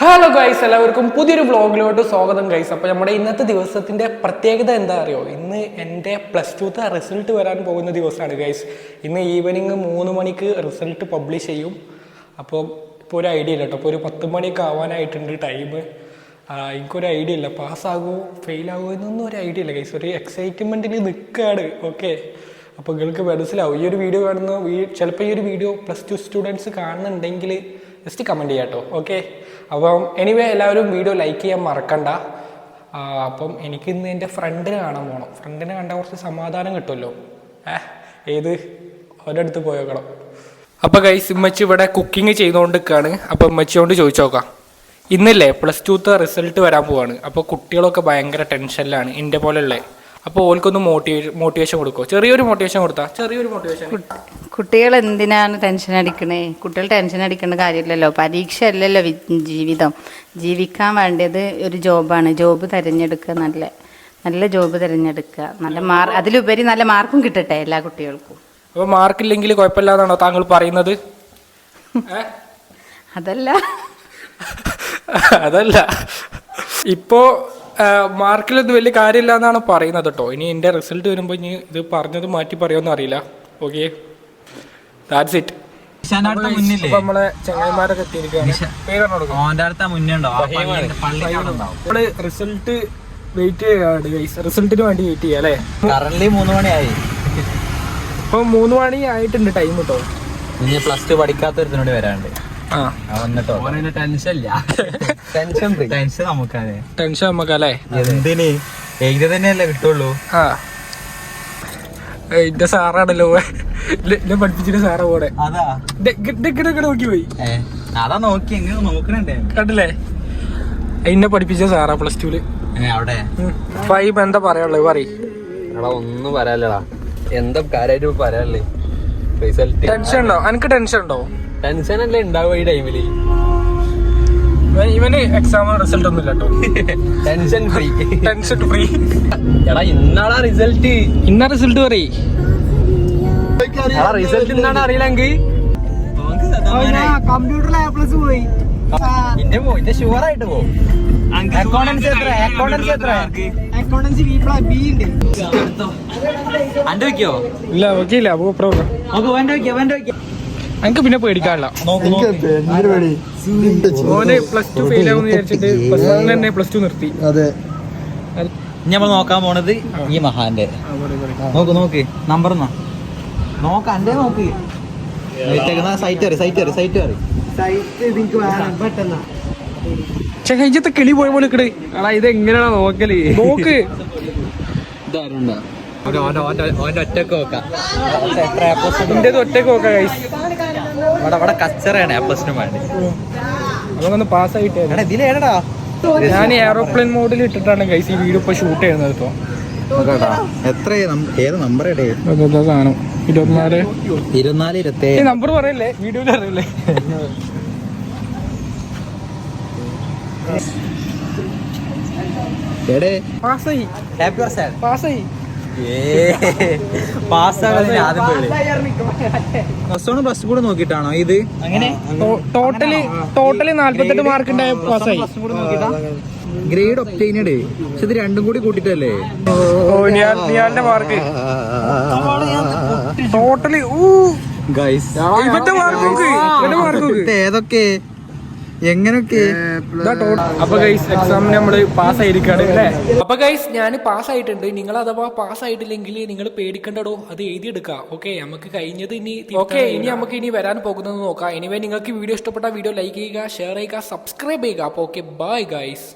Hello guys എല്ലാവർക്കും പുതിയൊരു വ്ളോഗിലോട്ട് സ്വാഗതം ഗൈസ് അപ്പോൾ നമ്മുടെ ഇന്നത്തെ ദിവസത്തിന്റെ പ്രത്യേകത എന്താ അറിയോ? ഇന്ന് എന്റെ പ്ലസ് ടുത്തെ റിസൾട്ട് വരാൻ പോകുന്ന ദിവസമാണ് ഗൈസ് ഇന്ന് ഈവനിങ് മൂന്ന് മണിക്ക് റിസൾട്ട് പബ്ലിഷ് ചെയ്യും. അപ്പോൾ ഇപ്പോൾ ഒരു ഐഡിയ ഇല്ല കേട്ടോ അപ്പോൾ ഒരു പത്ത് മണിയൊക്കെ ആവാനായിട്ടുണ്ട് ടൈം എനിക്കൊരു ഐഡിയ ഇല്ല. പാസ്സാകുമോ ഫെയിലാകുമോ എന്നൊന്നും ഒരു ഐഡിയ ഇല്ല ഗൈസ് ഒരു എക്സൈറ്റ്മെന്റിൽ നിൽക്കുകയാണ് ഓക്കെ അപ്പോൾ നിങ്ങൾക്ക് മനസ്സിലാവും. ഈ ഒരു വീഡിയോ കാണുന്ന ചിലപ്പോൾ ഈ ഒരു വീഡിയോ പ്ലസ് ടു സ്റ്റുഡൻസ് കാണുന്നുണ്ടെങ്കിൽ ജസ്റ്റ് കമന്റ് ചെയ്യാം കേട്ടോ ഓക്കെ അപ്പം എനിവേ എല്ലാവരും വീഡിയോ ലൈക്ക് ചെയ്യാൻ മറക്കണ്ട. അപ്പം എനിക്ക് ഇന്ന് എന്റെ ഫ്രണ്ടിനെ കാണാൻ പോകണം ഫ്രണ്ടിനെ കണ്ട കുറച്ച് സമാധാനം കിട്ടുമല്ലോ. ഏഹ് ഏത്? ഒരിടത്ത് പോയോക്കണം അപ്പോൾ ഗൈസ് ഇമ്മച്ചി ഇവിടെ കുക്കിംഗ് ചെയ്തുകൊണ്ട് അപ്പം അപ്പോൾ ഇമ്മച്ചിയോണ്ട് ചോദിച്ചു നോക്കാം. ഇന്നല്ലേ പ്ലസ് ടുത്തെ റിസൾട്ട് വരാൻ പോവാണ്. അപ്പോൾ കുട്ടികളൊക്കെ ഭയങ്കര ടെൻഷനിലാണ് എന്റെ പോലെയുള്ള അപ്പോൾ ഓൽക്കൊന്ന് മോട്ടിവേ മോട്ടിവേഷൻ കൊടുക്കോ? ചെറിയൊരു മോട്ടിവേഷൻ കൊടുത്താ? ചെറിയൊരു മോട്ടിവേഷൻ കുട്ടികൾ എന്തിനാണ് ടെൻഷൻ അടിക്കണേ? കുട്ടികൾ ടെൻഷൻ അടിക്കേണ്ട കാര്യമില്ലല്ലോ. പരീക്ഷ അല്ലല്ലോ ജീവിതം. ജീവിക്കാൻ വേണ്ടത് ഒരു ജോബാണ്. ജോബ് തിരഞ്ഞെടുക്കുക നല്ല നല്ല ജോബ് തിരഞ്ഞെടുക്കുക. നല്ല മാർക്ക് അതിലുപരി നല്ല മാർക്കും കിട്ടട്ടെ എല്ലാ കുട്ടികൾക്കും. അപ്പോൾ മാർക്കില്ലെങ്കിൽ കുഴപ്പമില്ലാന്നാണോ താങ്കൾ പറയുന്നത്? അതല്ല. അതല്ല. അതല്ല മാർക്കിലൊന്നും വലിയ കാര്യമില്ല എന്നാണ് പറയുന്നത് കേട്ടോ ഇനി എന്റെ റിസൾട്ട് വരുമ്പോൾ ഇനി ഇത് പറഞ്ഞത് മാറ്റി പറയുമെന്ന് അറിയില്ല. ഓക്കെ ദാറ്റ്സ് ഇറ്റ് നമ്മളെ ചങ്ങായിമാരൊക്കെ എത്തിയിരിക്കുകയാണ്. റിസൾട്ട് വെയിറ്റ് ചെയ്യാണ് ഗൈസ് റിസൾട്ടിന് വേണ്ടി വെയിറ്റ് ചെയ്യാം അല്ലേ? കറന്റ് മൂന്ന് മണിയായി. ഇപ്പൊ മൂന്ന് മണി ആയിട്ടുണ്ട് ടൈം കേട്ടോ ഇനി പ്ലസ് ടു പഠിക്കാത്തൊരുത്തിനോട് വരാണ്ട് ടെൻഷൻ ഇല്ല. ടെൻഷൻ ടെൻഷൻ നമുക്കതെ ടെൻഷൻ നമുക്കല്ലേ? എന്തിന്? എഴുതി തന്നെയല്ലേ കിട്ടുള്ളൂ. ആ. എന്റെ സാറാണല്ലോ. എന്നെ പഠിപ്പിച്ചിട്ട് സാറാ കൂടെ നോക്കി പോയി അതാ നോക്കി. എങ്ങനെ നോക്കണണ്ടേ. കണ്ടില്ലേ? എന്നെ പഠിപ്പിച്ച സാറാ പ്ലസ് ടുൽ അവിടെ. ഫൈവ് എന്താ പറയാനുള്ളത്? പറ എടാ ഒന്നും പറയാല്ലടാ എന്താ കാര്യമായിട്ട് പറയാല്ലേ ടെൻഷൻ ഉണ്ടോ? എനിക്ക് ടെൻഷൻ ഉണ്ടോ? ടെൻഷൻ അല്ലേ ഉണ്ടാവുക ഈ ടൈമിൽ ഇവന് എക്സാം റിസൾട്ട് ഒന്നും ഇല്ല കേട്ടോ ടെൻഷൻ ഫ്രീ ടെൻഷൻ ഫ്രീ എടാ ഇന്നാളാ റിസൾട്ട് ഇന്ന റിസൾട്ട് പറയും. എടാ റിസൾട്ട് ഇന്നാണ് അറിയില്ലെങ്കിൽ കമ്പ്യൂട്ടറിൽ എ പ്ലസ് പോയി. ഇന്റെ പോയി ഇന്റെ ഷുവർ ആയിട്ട് പോ. അക്കൗണ്ടൻസി എത്ര? അക്കൗണ്ടൻസി എത്ര? അക്കൗണ്ടൻസി ബി ബി ഉണ്ട്. അന്റെ വെക്കോ? ഇല്ല വെക്കില്ല അപ്പൊ പ്രോബ്ലം നോക്ക് വേണ്ട വെക്കോ വേണ്ട വെക്കോ. എനിക്ക് പിന്നെ പേടിക്കാനില്ല നോക്ക് നോക്ക്. ഓന് പ്ലസ് ടു ഫെയിൽ വിചാരിച്ചിട്ട് പ്ലസ് തന്നെ പ്ലസ് ടു നിർത്തി. അതെ. ഇനി നമ്മൾ നോക്കാൻ പോണത് ഈ മഹാന്റെ. നോക്ക് നോക്ക്. നമ്പർ നോക്ക് എന്റെ നോക്ക്. സൈറ്റ് സൈറ്റ് കിളി പോയ പോലെ എടാ ഇത് എങ്ങനെയാണ് നോക്കൽ? നോക്ക്. ഓന്റെ ഒറ്റയ്ക്ക് നോക്കാം. ഒറ്റയ്ക്ക് നോക്കാം ഇവിടെ ഇവിടെ കച്ചറയാണ് ആപ്പസിന് വേണ്ടി. അതൊന്ന് പാസ്സായിട്ടേ ഇതിലേടാ ഞാൻ എയറോപ്ലെയിൻ മോഡിൽ ഇട്ടിട്ടാണ് ഗൈസ് ഈ വീഡിയോ ഇപ്പൊ ഷൂട്ട് ചെയ്യുന്നത് ഇപ്പൊ എത്ര ഏത് നമ്പർ സാധനം? ഇരുപത്തിനാല്? ഇരുപത്തിനാല് ഇരുപത്തി നമ്പർ പറയല്ലേ? വീഡിയോയിൽ അറിയില്ലേ? പാസ്സായി പാസ്സായി ആദ്യം പ്ലസ് കൂടെ നോക്കിയിട്ടാണോ ഇത്? അങ്ങനെ. ടോട്ടൽ ടോട്ടൽ നാല്പത്തെട്ട് മാർക്ക് ഉണ്ടായ പാസ്സായി. ഗ്രേഡ് ഒപ്റ്റൈനഡ് പക്ഷെ ഇത് രണ്ടും കൂടി കൂട്ടിട്ടല്ലേ? മാർക്ക്. ടോട്ടൽ ഇവന്റെ മാർക്ക് ഇവന്റെ മാർക്ക് ഏതൊക്കെ? എങ്ങനൊക്കെ അപ്പൊ ഗൈസ് എക്സാമിന് നമ്മൾ പാസ് ആയിരിക്കാണ് അല്ലേ? അപ്പൊ ഗൈസ് ഞാൻ പാസ് ആയിട്ടുണ്ട്. നിങ്ങൾ അഥവാ പാസ് ആയിട്ടില്ലെങ്കിൽ നിങ്ങൾ പേടിക്കണ്ടടോ? അത് എഴുതിയെടുക്കാം ഓക്കെ നമുക്ക് കഴിഞ്ഞത് ഇനി ഓക്കെ ഇനി നമുക്ക് ഇനി വരാൻ പോകുന്നത് നോക്കാം. എനിവേ നിങ്ങൾക്ക് വീഡിയോ ഇഷ്ടപ്പെട്ട വീഡിയോ ലൈക്ക് ചെയ്യുക ഷെയർ ചെയ്യുക സബ്സ്ക്രൈബ് ചെയ്യുക. അപ്പൊ ഓക്കെ ബൈ ഗൈസ്